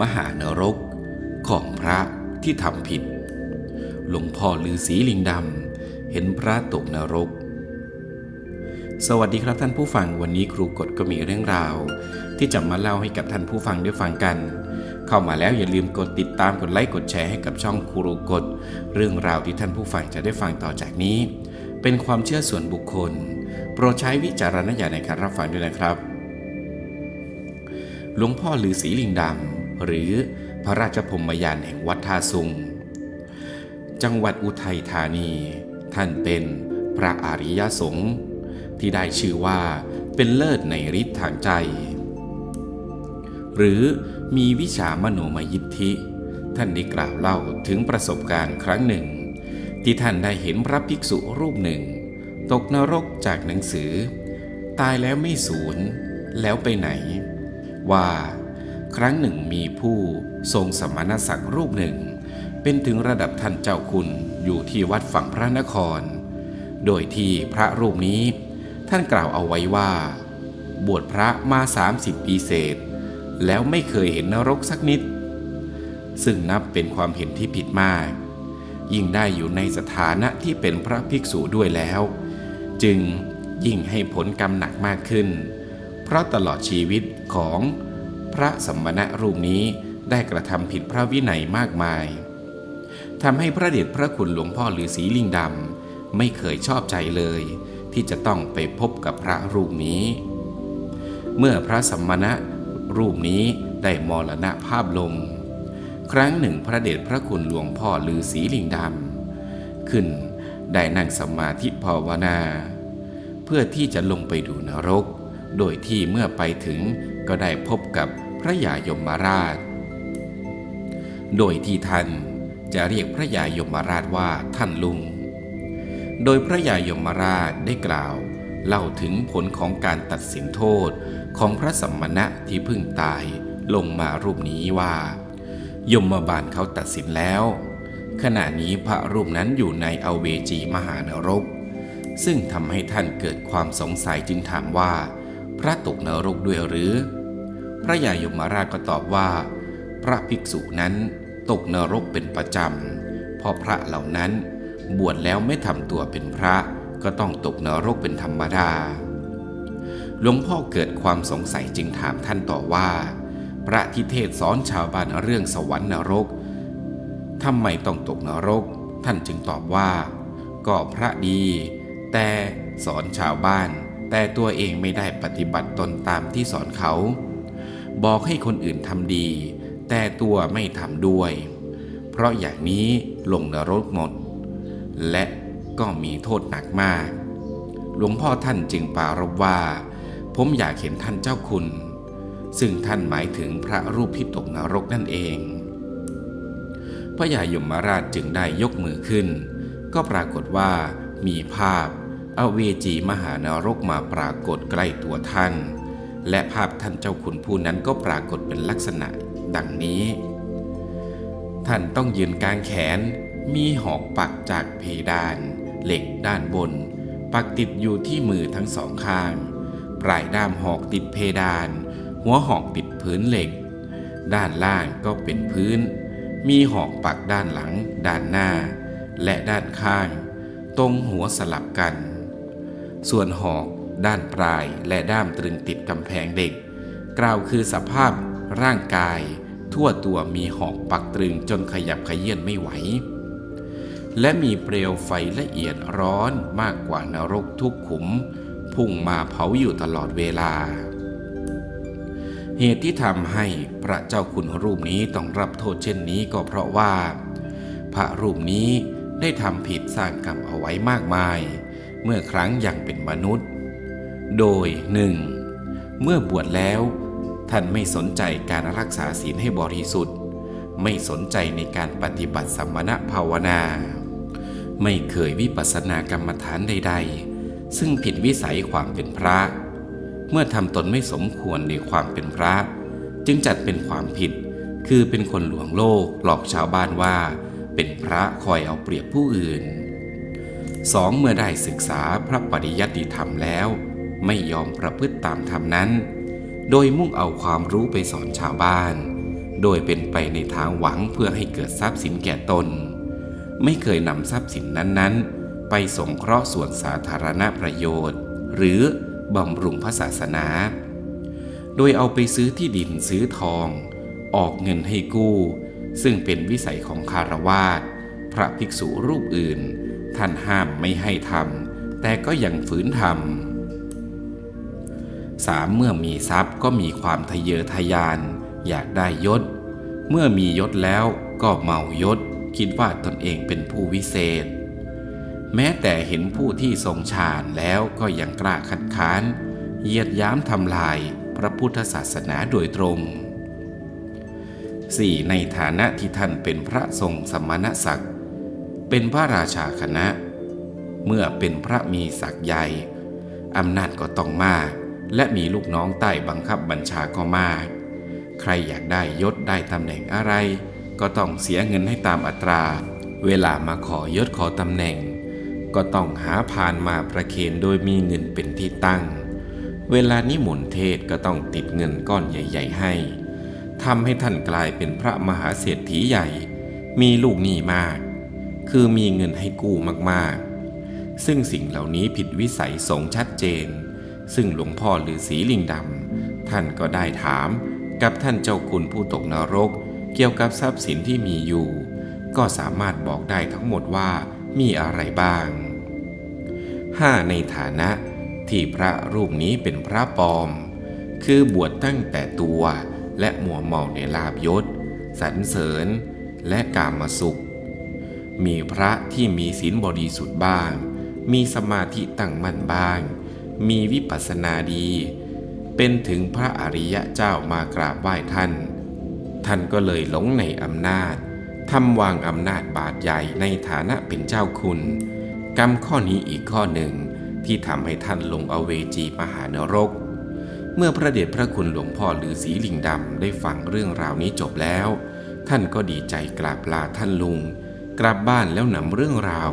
มหานรก ของพระที่ทำผิด หลวงพ่อลือสีลิงดำเห็นพระตกนรก สวัสดีครับท่านผู้ฟังวันนี้ครูกฎก็มีเรื่องราว ที่จะมาเล่าให้กับท่านผู้ฟังได้ฟังกัน เข้ามาแล้วอย่าลืมกดติดตามกดไลค์กดแชร์ให้กับช่องครูกฎเรื่องราวที่ท่านผู้ฟังจะได้ฟังต่อจากนี้ เป็นความเชื่อส่วนบุคคล โปรดใช้วิจารณญาณในการรับฟังด้วยนะครับหลวงพ่อลือศรีลิงดำ หรือพระราชพรมยานแห่งวัดท่าซุง จังหวัดอุทัยธานี ท่านเป็นพระอริยสงฆ์ที่ได้ชื่อว่าเป็นเลิศในฤทธิ์ทางใจ หรือมีวิชามโนมยิทธิ ท่านได้กล่าวเล่าถึงประสบการณ์ครั้งหนึ่ง ที่ท่านได้เห็นพระภิกษุรูปหนึ่ง ตกนรกจากหนังสือ ตายแล้วไม่สูญแล้วไปไหน ว่า ครั้งหนึ่งมีผู้ทรงสมณศักดิ์รูปหนึ่ง เป็นถึงระดับท่านเจ้าคุณอยู่ที่วัดฝั่งพระนคร โดยที่พระรูปนี้ท่านกล่าวเอาไว้ว่า บวชพระมา 30 ปีเศษ แล้วไม่เคยเห็นนรกสักนิด ซึ่งนับเป็นความเห็นที่ผิดมาก ยิ่งได้อยู่ในสถานะที่เป็นพระภิกษุด้วยแล้ว จึงยิ่งให้ผลกรรมหนักมากขึ้น เพราะตลอดชีวิตของ พระสมณะรูปนี้ได้กระทำผิดพระวินัยมากมายทำให้พระเดชพระคุณหลวงพ่อฤาษีลิงดำไม่เคยชอบใจเลย ที่จะต้องไปพบกับพระรูปนี้ เมื่อพระสมณะรูปนี้ได้มรณภาพลง ครั้งหนึ่งพระเดชพระคุณหลวงพ่อฤาษีลิงดำขึ้นได้นั่งสมาธิภาวนา เพื่อที่จะลงไปดูนรก โดยที่เมื่อไปถึงก็ได้พบกับ พระยายมราช โดยที่ท่านจะเรียกพระยายมราชว่าท่านลุง โดยพระยายมราชได้กล่าวเล่าถึงผลของการตัดสินโทษของพระสัมมณะที่เพิ่งตายลงมารูปนี้ว่า ยมบาลเขาตัดสินแล้ว ขณะนี้พระรูปนั้นอยู่ในอเวจีมหานรก ซึ่งทำให้ท่านเกิดความสงสัยจึงถามว่า พระตกนรกด้วยหรือ พระยายมราชก็ตอบว่า พระภิกษุนั้นตกนรกเป็นประจำ เพราะพระเหล่านั้นบวชแล้วไม่ทำตัวเป็นพระก็ต้องตกนรกเป็นธรรมดา หลวงพ่อเกิดความสงสัยจึงถามท่านต่อว่า พระทิเทศสอนชาวบ้านเรื่องสวรรค์นรกทำไมต้องตกนรก ท่านจึงตอบว่า ก็พระดี แต่สอนชาวบ้าน แต่ตัวเองไม่ได้ปฏิบัติตนตามที่สอนเขา บอกให้คนอื่นทำดี แต่ตัวไม่ทำด้วย เพราะอย่างนี้ลงนรกหมด และก็มีโทษหนักมาก หลวงพ่อท่านจึงปรารบว่า ผมอยากเห็นท่านเจ้าคุณ ซึ่งท่านหมายถึงพระรูปที่ตกนรกนั่นเอง พระยายมราชจึงได้ยกมือขึ้น ก็ปรากฏว่ามีภาพอเวจีมหานรกมาปรากฏใกล้ตัวท่าน และภาพท่านเจ้าคุณผู้นั้นก็ปรากฏเป็นลักษณะ ดังนี้ ท่านต้องยืนกลางแขน มีหอกปักจากเพดาน เหล็กด้านบน ปักติดอยู่ที่มือทั้งสองข้าง ปลายด้ามหอกติดเพดาน หัวหอกติดพื้นเหล็ก ด้านล่างก็เป็นพื้น มีหอกปักด้านหลัง ด้านหน้า และด้านข้าง ตรงหัวสลับกัน ส่วนหอก ด้านปลายและด้ามตรึงติดกำแพงเด็ก กล่าวคือสภาพร่างกาย ทั่วตัวมีหอกปักตรึงจนขยับขยื่นไม่ไหว และมีเปลวไฟละเอียดร้อนมากกว่านรกทุกขุม พุ่งมาเผาอยู่ตลอดเวลา เหตุที่ทำให้พระเจ้าคุณรูปนี้ต้องรับโทษเช่นนี้ก็เพราะว่า พระรูปนี้ได้ทำผิดสร้างกรรมเอาไว้มากมาย เมื่อครั้งยังเป็นมนุษย์ โดยหนึ่งเมื่อบวชแล้ว ท่านไม่สนใจการรักษาศีลให้บริสุทธิ์ ไม่สนใจในการปฏิบัติสัมมณภาวนา ไม่เคยวิปัสสนากรรมฐานใด ๆ ซึ่งผิดวิสัยความเป็นพระ เมื่อทำตนไม่สมควรในความเป็นพระ จึงจัดเป็นความผิด คือเป็นคนหลวงโลกหลอกชาวบ้านว่า เป็นพระคอยเอาเปรียบผู้อื่นสองเมื่อได้ศึกษาพระปริยัติธรรมแล้ว ไม่ยอมประพฤติตามธรรมนั้น โดยมุ่งเอาความรู้ไปสอนชาวบ้าน โดยเป็นไปในทางหวังเพื่อให้เกิดทรัพย์สินแก่ตน ไม่เคยนำทรัพย์สินนั้นๆ ไปสงเคราะห์ส่วนสาธารณประโยชน์ หรือบำรุงพระศาสนา โดยเอาไปซื้อที่ดินซื้อทอง ออกเงินให้กู้ ซึ่งเป็นวิสัยของคารวาสพระภิกษุรูปอื่น ท่านห้ามไม่ให้ทำแต่ก็ยังฝืนทำ สามเมื่อมีทรัพย์ก็มีความทะเยอทะยาน อยากได้ยศ เมื่อมียศแล้วก็เมายศ คิดว่าตนเองเป็นผู้วิเศษ แม้แต่เห็นผู้ที่ทรงฌานแล้วก็ยังกล้าคัดค้านเหยียดย้ำทำลายพระพุทธศาสนาโดยตรง 4. ในฐานะที่ท่านเป็นพระทรงสมณศักดิ์เป็นพระราชาคณะ เมื่อเป็นพระมีศักย์ใหญ่อำนาจก็ต้องมาก และมีลูกน้องใต้บังคับบัญชาก็มาก ใครอยากได้ยศได้ตำแหน่งอะไร ก็ต้องเสียเงินให้ตามอัตรา เวลามาขอยศขอตำแหน่ง ก็ต้องหาพานมาประเคนโดยมีเงินเป็นที่ตั้ง เวลานิมนต์เทศก็ต้องติดเงินก้อนใหญ่ ๆ ให้ทำให้ท่านกลายเป็นพระมหาเศรษฐีใหญ่ มีลูกหนี้มาก คือมีเงินให้กู้มากๆ ซึ่งสิ่งเหล่านี้ผิดวิสัยสงชัดเจน ซึ่งหลวงพ่อฤาษีลิงดำท่านก็ได้ถามกับท่านเจ้าคุณผู้ตกนรก เกี่ยวกับทรัพย์สินที่มีอยู่ ก็สามารถบอกได้ทั้งหมดว่ามีอะไรบ้าง 5. ในฐานะที่พระรูปนี้เป็นพระปลอม คือบวชตั้งแต่ตัวและมัวเมาในลาบยศสรรเสริญ และกามสุข มีพระที่มีศีลบริสุทธิ์บ้าง มีสมาธิตั้งมั่นบ้าง มีวิปัสสนาดี เป็นถึงพระอริยะเจ้ามากราบไหว้ท่าน ท่านก็เลยหลงในอำนาจทำวางอำนาจบาดใหญ่ในฐานะเป็นเจ้าคุณ กรรมข้อนี้อีกข้อหนึ่งที่ทำให้ท่านลงอเวจีมหานรก เมื่อพระเดชพระคุณหลวงพ่อฤาษีลิงดำได้ฟังเรื่องราวนี้จบแล้ว ท่านก็ดีใจกราบลาท่านลุง กลับบ้านแล้วนำเรื่องราว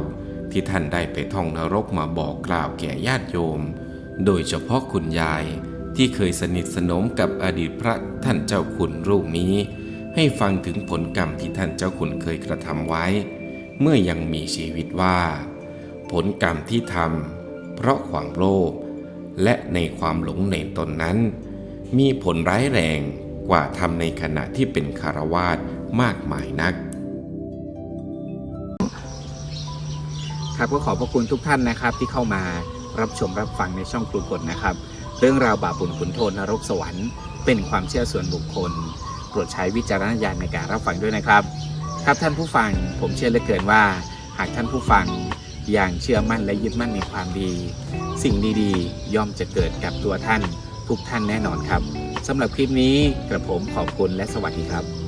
ที่ท่านได้ไปท่องนรกมาบอกกล่าวแก่ญาติโยม โดยเฉพาะคุณยายที่เคยสนิทสนมกับอดีตพระท่านเจ้าคุณรูปนี้ ให้ฟังถึงผลกรรมที่ท่านเจ้าคุณเคยกระทำไว้ เมื่อยังมีชีวิตว่า ผลกรรมที่ทำเพราะความโลภและในความหลงในตนนั้น มีผลร้ายแรงกว่าทำในขณะที่เป็นคารวาสมากมายนัก ครับก็ขอบพระคุณทุกท่านนะครับที่เข้ามา รับชมรับฟังในช่องครูกฎนะครับ เรื่องราวบาปบุญขุนโทษนรกสวรรค์เป็นความเชื่อส่วนบุคคลโปรดใช้วิจารณญาณในการรับฟังด้วยนะครับ ครับท่านผู้ฟังผมเชื่อเหลือเกินว่า หากท่านผู้ฟังอย่างเชื่อมั่นและยึดมั่นในความดี สิ่งดีๆ ย่อมจะเกิดกับตัวท่านทุกท่านแน่นอนครับสำหรับคลิปนี้กระผมขอบคุณและสวัสดีครับ